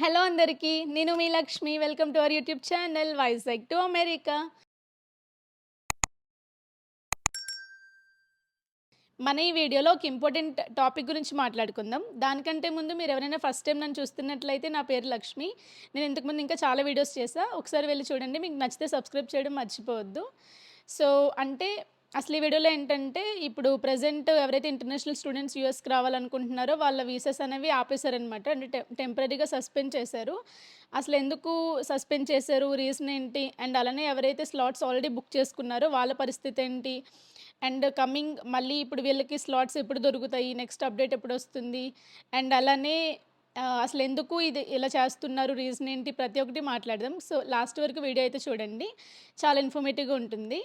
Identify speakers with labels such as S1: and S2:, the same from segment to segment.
S1: Hello అందరికీ నేను మీ Lakshmi. Welcome to our YouTube channel Vizag to America. మన ఈ వీడియోలో ఒక ఇంపార్టెంట్ టాపిక్ గురించి మాట్లాడుకుందాం. దానికంటే ముందు మీరు ఎవరైనా ఫస్ట్ టైం నన్ను చూస్తున్నట్లయితే నా పేరు లక్ష్మి. నేను ఇంతకుముందు ఇంకా చాలా వీడియోస్ చేసా ఒకసారి వెళ్ళి చూడండి. మీకు నచ్చితే సబ్స్క్రైబ్ చేయడం మర్చిపోవద్దు. సో అంటే అసలు ఈ వీడియోలో ఏంటంటే ఇప్పుడు ప్రజెంట్ ఎవరైతే ఇంటర్నేషనల్ స్టూడెంట్స్ యూఎస్కి రావాలనుకుంటున్నారో వాళ్ళ వీసెస్ అనేవి ఆపేశారనమాట అంటే టె టెంపరీగా సస్పెండ్ చేశారు. అసలు ఎందుకు సస్పెండ్ చేశారు? రీజన్ ఏంటి? అండ్ అలానే ఎవరైతే స్లాట్స్ ఆల్రెడీ బుక్ చేసుకున్నారో వాళ్ళ పరిస్థితి ఏంటి? అండ్ కమింగ్ మళ్ళీ ఇప్పుడు వీళ్ళకి స్లాట్స్ ఎప్పుడు దొరుకుతాయి? నెక్స్ట్ అప్డేట్ ఎప్పుడు వస్తుంది? అండ్ అలానే అసలు ఎందుకు ఇది ఇలా చేస్తున్నారు? రీజన్ ఏంటి? ప్రతి ఒక్కటి మాట్లాడదాం. సో లాస్ట్ వరకు వీడియో అయితే చూడండి. చాలా ఇన్ఫర్మేటివ్గా ఉంటుంది.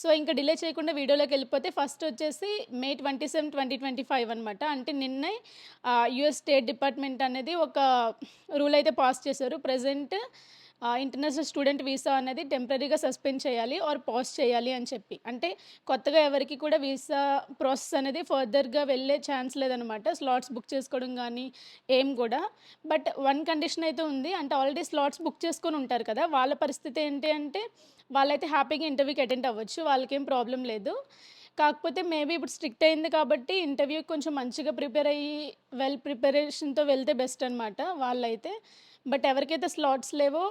S1: సో ఇంకా డిలే చేయకుండా వీడియోలోకి వెళ్ళిపోతే ఫస్ట్ వచ్చేసి May twenty seven twenty twenty five అనమాట అంటే నిన్నే యుఎస్ స్టేట్ డిపార్ట్మెంట్ అనేది ఒక రూల్ అయితే పాస్ చేశారు. ప్రజెంట్ ఇంటర్నేషనల్ స్టూడెంట్ వీసా అనేది టెంపరీగా సస్పెండ్ చేయాలి ఆర్ పాస్ చేయాలి అని చెప్పి. అంటే కొత్తగా ఎవరికి కూడా వీసా ప్రాసెస్ అనేది ఫర్దర్గా వెళ్ళే ఛాన్స్ లేదనమాట స్లాట్స్ బుక్ చేసుకోవడం కానీ ఏం కూడా. బట్ వన్ కండిషన్ అయితే ఉంది. అంటే ఆల్రెడీ స్లాట్స్ బుక్ చేసుకొని ఉంటారు కదా వాళ్ళ పరిస్థితి ఏంటి అంటే వాళ్ళైతే హ్యాపీగా ఇంటర్వ్యూకి అటెండ్ అవ్వచ్చు వాళ్ళకేం ప్రాబ్లం లేదు. కాకపోతే మేబీ ఇప్పుడు స్ట్రిక్ట్ అయింది కాబట్టి ఇంటర్వ్యూ కొంచెం మంచిగా ప్రిపేర్ అయ్యి వెల్ ప్రిపరేషన్తో వెళ్తే బెస్ట్ అనమాట వాళ్ళైతే. బట్ ఎవరికైతే స్లాట్స్ లేవో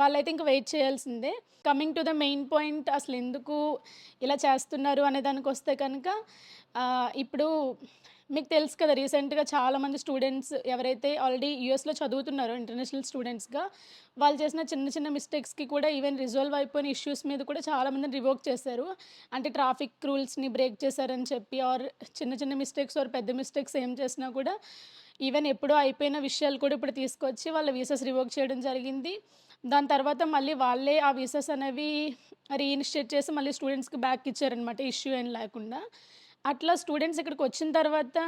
S1: వాళ్ళైతే ఇంకా వెయిట్ చేయాల్సిందే. Coming to the main point అసలు ఎందుకు ఇలా చేస్తున్నారు అనే దానికి వస్తే కనుక ఇప్పుడు మీకు తెలుసు కదా రీసెంట్గా చాలామంది స్టూడెంట్స్ ఎవరైతే ఆల్రెడీ యూఎస్లో చదువుతున్నారో ఇంటర్నేషనల్ స్టూడెంట్స్గా వాళ్ళు చేసిన చిన్న చిన్న మిస్టేక్స్కి కూడా ఈవెన్ రిజాల్వ్ అయిపోయిన ఇష్యూస్ మీద కూడా చాలామందిని రివోక్ చేశారు. అంటే ట్రాఫిక్ రూల్స్ని బ్రేక్ చేశారని చెప్పి ఆర్ చిన్న చిన్న మిస్టేక్స్ ఆర్ పెద్ద మిస్టేక్స్ ఏం చేసినా కూడా ఈవెన్ ఎప్పుడో అయిపోయిన విషయాలు కూడా ఇప్పుడు తీసుకొచ్చి వాళ్ళ వీసాస్ రివోక్ చేయడం జరిగింది. దాని తర్వాత మళ్ళీ వాళ్ళే ఆ వీసాస్ అనేవి రీఇనిషియేట్ చేసి మళ్ళీ స్టూడెంట్స్కి బ్యాక్ ఇచ్చారనమాట ఇష్యూ ఏం లేకుండా. అట్లా స్టూడెంట్స్ ఇక్కడికి వచ్చిన తర్వాత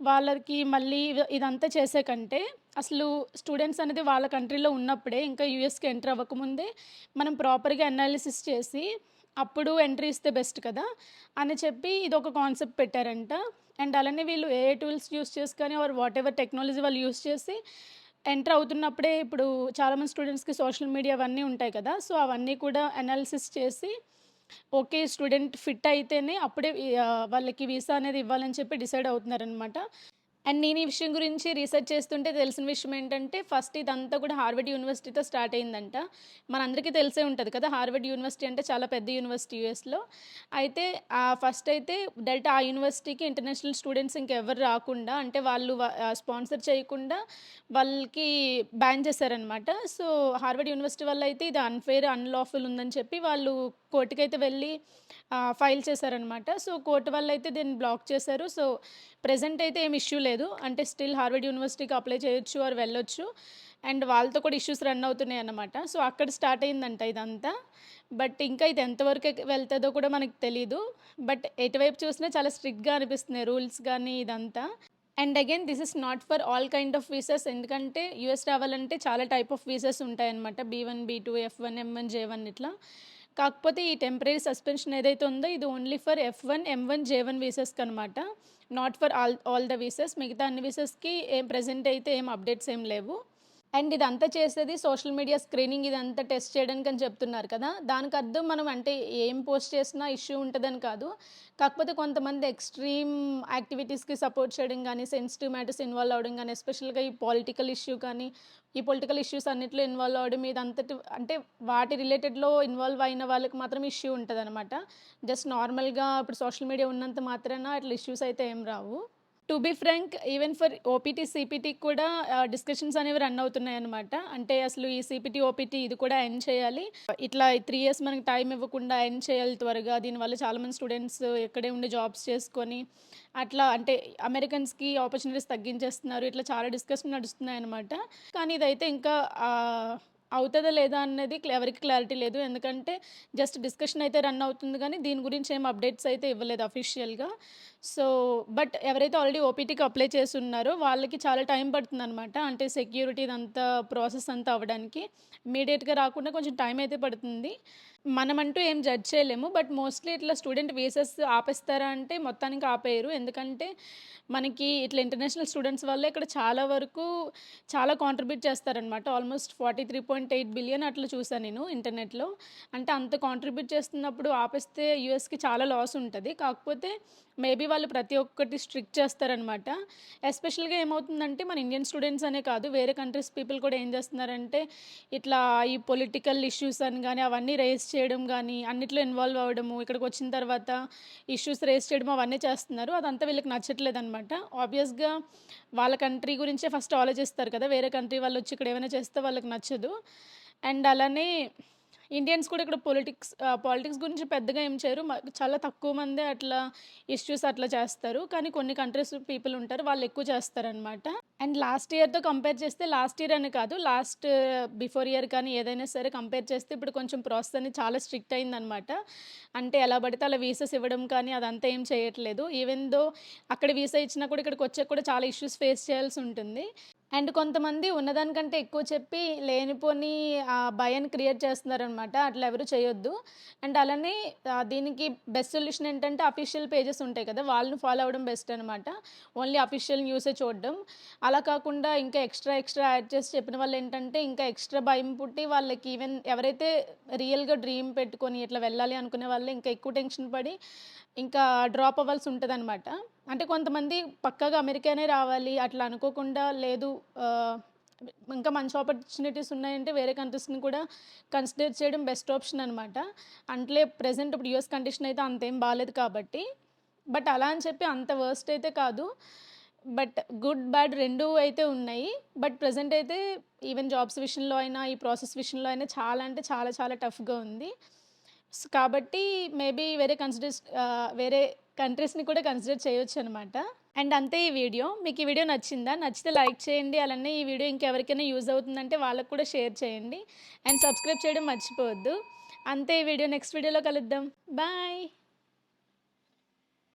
S1: వాళ్ళకి మళ్ళీ ఇదంతా చేసే కంటే అసలు స్టూడెంట్స్ అనేది వాళ్ళ కంట్రీలో ఉన్నప్పుడే ఇంకా యూఎస్కి ఎంటర్ అవ్వకముందే మనం ప్రాపర్గా అనాలిసిస్ చేసి అప్పుడు ఎంట్రీ ఇస్తే బెస్ట్ కదా అని చెప్పి ఇది ఒక కాన్సెప్ట్ పెట్టారంట. అండ్ అలానే వీళ్ళు ఏ టూల్స్ యూస్ చేసుకొని ఆర్ వాట్ ఎవర్ టెక్నాలజీ వాళ్ళు యూస్ చేసి ఎంటర్ అవుతున్నప్పుడే ఇప్పుడు చాలామంది స్టూడెంట్స్కి సోషల్ మీడియా అవన్నీ ఉంటాయి కదా సో అవన్నీ కూడా అనాలిసిస్ చేసి ఓకే స్టూడెంట్ ఫిట్ అయితేనే అప్పుడే వాళ్ళకి వీసా అనేది ఇవ్వాలని చెప్పి డిసైడ్ అవుతున్నారనమాట అండ్ నేను ఈ విషయం గురించి రీసెర్చ్ చేస్తుంటే తెలిసిన విషయం ఏంటంటే ఫస్ట్ ఇదంతా కూడా హార్వర్డ్ యూనివర్సిటీతో స్టార్ట్ అయిందంట. మనందరికీ తెలిసే ఉంటుంది కదా హార్వర్డ్ యూనివర్సిటీ అంటే చాలా పెద్ద యూనివర్సిటీ యూఎస్లో అయితే ఫస్ట్ అయితే డైరెక్ట్ ఆ యూనివర్సిటీకి ఇంటర్నేషనల్ స్టూడెంట్స్ ఇంకెవరు రాకుండా అంటే వాళ్ళు స్పాన్సర్ చేయకుండా వాళ్ళకి బ్యాన్ చేశారనమాట సో హార్వర్డ్ యూనివర్సిటీ వల్ల అయితే ఇది అన్ఫేర్ అన్లాఫుల్ ఉందని చెప్పి వాళ్ళు కోర్టుకైతే వెళ్ళి ఫైల్ చేశారనమాట సో కోర్టు వల్ల అయితే దీన్ని బ్లాక్ చేశారు. సో ప్రజెంట్ అయితే ఏం ఇష్యూ లేదు. అంటే స్టిల్ హార్వర్డ్ యూనివర్సిటీకి అప్లై చేయొచ్చు వారు వెళ్ళొచ్చు. అండ్ వాళ్ళతో కూడా ఇష్యూస్ రన్ అవుతున్నాయి అన్నమాట. సో అక్కడ స్టార్ట్ అయిందంట ఇదంతా. బట్ ఇంకా ఇది ఎంతవరకు వెళ్తుందో కూడా మనకు తెలీదు. బట్ ఎటువైపు చూసినా చాలా స్ట్రిక్ట్గా అనిపిస్తున్నాయి రూల్స్ కానీ ఇదంతా. And again this is not for all kind of visas. ఎందుకంటే యూఎస్ రావాలంటే చాలా టైప్ ఆఫ్ వీసెస్ ఉంటాయన్నమాట. B one B two F one M one J one ఇట్లా. కాకపోతే ఈ టెంపరీ సస్పెన్షన్ ఏదైతే ఉందో ఇది only for F one M one J one వీసెస్కి అనమాట not for all all the visas మిగతా అన్ని వీసెస్కి ఏం ప్రజెంట్ అయితే ఏం అప్డేట్స్ ఏం లేవు. అండ్ ఇదంతా చేసేది సోషల్ మీడియా స్క్రీనింగ్ ఇదంతా టెస్ట్ చేయడానికి అని చెప్తున్నారు కదా. దానికి అర్థం మనం అంటే ఏం పోస్ట్ చేసినా ఇష్యూ ఉంటుందని కాదు. కాకపోతే కొంతమంది ఎక్స్ట్రీమ్ యాక్టివిటీస్కి సపోర్ట్ చేయడం కానీ సెన్సిటివ్ మ్యాటర్స్ ఇన్వాల్వ్ అవ్వడం కానీ ఎస్పెషల్గా ఈ పొలిటికల్ ఇష్యూ కానీ ఈ పొలిటికల్ ఇష్యూస్ అన్నిట్లో ఇన్వాల్వ్ అవ్వడం ఇదంతటి అంటే వాటి రిలేటెడ్లో ఇన్వాల్వ్ అయిన వాళ్ళకి మాత్రం ఇష్యూ ఉంటుంది అనమాట జస్ట్ నార్మల్గా ఇప్పుడు సోషల్ మీడియా ఉన్నంత మాత్రాన అట్లా ఇష్యూస్ అయితే ఏం రావు. To be frank even for OPT CPT కూడా డిస్కషన్స్ అనేవి రన్ అవుతున్నాయి అనమాట అంటే అసలు ఈ సిపిటీ ఓపీటీ ఇది కూడా ఎండ్ చేయాలి. ఇట్లా త్రీ ఇయర్స్ మనకి టైం ఇవ్వకుండా ఎండ్ చేయాలి త్వరగా. దీనివల్ల చాలామంది స్టూడెంట్స్ ఎక్కడే ఉండి జాబ్స్ చేసుకొని అట్లా అంటే అమెరికన్స్కి ఆపర్చునిటీస్ తగ్గించేస్తున్నారు. ఇట్లా చాలా డిస్కషన్ నడుస్తున్నాయి అనమాట కానీ ఇదైతే ఇంకా అవుతుందా లేదా అనేది ఎవరికి క్లారిటీ లేదు. ఎందుకంటే జస్ట్ డిస్కషన్ అయితే రన్ అవుతుంది కానీ దీని గురించి ఏం అప్డేట్స్ అయితే ఇవ్వలేదు అఫీషియల్గా సో బట్ ఎవరైతే ఆల్రెడీ ఓపీటీకి అప్లై చేసి ఉన్నారో వాళ్ళకి చాలా టైం పడుతుంది అనమాట అంటే సెక్యూరిటీ అంతా ప్రాసెస్ అంతా అవ్వడానికి. ఇమీడియట్గా రాకుండా కొంచెం టైం అయితే పడుతుంది. మనమంటూ ఏం జడ్జ్ చేయలేము. బట్ మోస్ట్లీ ఇట్లా స్టూడెంట్ వీసెస్ ఆపేస్తారా అంటే మొత్తానికి ఆపేయరు. ఎందుకంటే మనకి ఇట్లా ఇంటర్నేషనల్ స్టూడెంట్స్ వల్ల ఇక్కడ చాలా వరకు చాలా కాంట్రిబ్యూట్ చేస్తారనమాట almost forty three point eight billion అట్లా చూసాను నేను ఇంటర్నెట్లో. అంటే అంత కాంట్రిబ్యూట్ చేస్తున్నప్పుడు ఆపేస్తే యూఎస్కి చాలా లాస్ ఉంటుంది. కాకపోతే మేబీ వాళ్ళు ప్రతి ఒక్కటి స్ట్రిక్ట్ చేస్తారనమాట. ఎస్పెషల్గా ఏమవుతుందంటే మన ఇండియన్ స్టూడెంట్స్ అనే కాదు వేరే కంట్రీస్ పీపుల్ కూడా ఏం చేస్తున్నారంటే ఇట్లా ఈ పొలిటికల్ ఇష్యూస్ అని కానీ అవన్నీ రేస్ చేయడం కానీ అన్నిట్లో ఇన్వాల్వ్ అవ్వడము ఇక్కడికి వచ్చిన తర్వాత ఇష్యూస్ రేస్ చేయడం అవన్నీ చేస్తున్నారు. అదంతా వీళ్ళకి నచ్చట్లేదు అనమాట ఆబ్వియస్గా వాళ్ళ కంట్రీ గురించే ఫస్ట్ ఆలోచిస్తారు కదా వేరే కంట్రీ వాళ్ళు వచ్చి ఇక్కడ ఏమైనా చేస్తే వాళ్ళకి నచ్చదు. అండ్ అలానే ఇండియన్స్ కూడా ఇక్కడ పొలిటిక్స్ పాలిటిక్స్ గురించి పెద్దగా ఏం చేయరు. చాలా తక్కువ మందే అట్లా ఇష్యూస్ అట్లా చేస్తారు. కానీ కొన్ని కంట్రీస్ పీపుల్ ఉంటారు వాళ్ళు ఎక్కువ చేస్తారనమాట అండ్ లాస్ట్ ఇయర్తో కంపేర్ చేస్తే లాస్ట్ ఇయర్ అని కాదు లాస్ట్ బిఫోర్ ఇయర్ కానీ ఏదైనా సరే కంపేర్ చేస్తే ఇప్పుడు కొంచెం ప్రాసెస్ అనేది చాలా స్ట్రిక్ట్ అయిందనమాట అంటే ఎలా పడితే అలా వీసాస్ ఇవ్వడం కానీ అదంతా ఏం చేయట్లేదు. ఈవెన్ దో అక్కడ వీసా ఇచ్చినా కూడా ఇక్కడికి వచ్చాక కూడా చాలా ఇష్యూస్ ఫేస్ చేయాల్సి ఉంటుంది. అండ్ కొంతమంది ఉన్నదానికంటే ఎక్కువ చెప్పి లేనిపోని ఆ భయాన్ని క్రియేట్ చేస్తున్నారనమాట అట్లా ఎవరు చేయొద్దు. అండ్ అలానే దీనికి బెస్ట్ సొల్యూషన్ ఏంటంటే అఫీషియల్ పేజెస్ ఉంటాయి కదా వాళ్ళని ఫాలో అవ్వడం బెస్ట్ అనమాట ఓన్లీ అఫీషియల్ న్యూసే చూడడం. అలా కాకుండా ఇంకా ఎక్స్ట్రా ఎక్స్ట్రా యాడ్ చేసి చెప్పిన వాళ్ళు ఏంటంటే ఇంకా ఎక్స్ట్రా భయం పుట్టి వాళ్ళకి ఈవెన్ ఎవరైతే రియల్గా డ్రీమ్ పెట్టుకొని ఇట్లా వెళ్ళాలి అనుకునే వాళ్ళు ఇంకా ఎక్కువ టెన్షన్ పడి ఇంకా డ్రాప్ అవ్వాల్సి ఉంటుంది అనమాట అంటే కొంతమంది పక్కాగా అమెరికానే రావాలి అట్లా అనుకోకుండా లేదు ఇంకా మంచి ఆపర్చునిటీస్ ఉన్నాయంటే వేరే కంట్రీస్ని కూడా కన్సిడర్ చేయడం బెస్ట్ ఆప్షన్ అనమాట అంటే ప్రజెంట్ ఇప్పుడు యుఎస్ కండిషన్ అయితే అంతేం బాగాలేదు కాబట్టి. బట్ అలా అని చెప్పి అంత వర్స్ట్ అయితే కాదు. బట్ గుడ్ బ్యాడ్ రెండు అయితే ఉన్నాయి. బట్ ప్రజెంట్ అయితే ఈవెన్ జాబ్స్ విషయంలో అయినా ఈ ప్రాసెస్ విషయంలో అయినా చాలా అంటే చాలా చాలా టఫ్గా ఉంది. కాబట్టి మేబీ వేరే కన్సిడర్ వేరే కంట్రీస్ని కూడా కన్సిడర్ చేయొచ్చు అనమాట అండ్ అంతే ఈ వీడియో. మీకు ఈ వీడియో నచ్చిందా? నచ్చితే లైక్ చేయండి. అలానే ఈ వీడియో ఇంకెవరికైనా యూజ్ అవుతుందంటే వాళ్ళకు కూడా షేర్ చేయండి. అండ్ సబ్స్క్రైబ్ చేయడం మర్చిపోవద్దు. అంతే ఈ వీడియో. నెక్స్ట్ వీడియోలో కలుద్దాం. బాయ్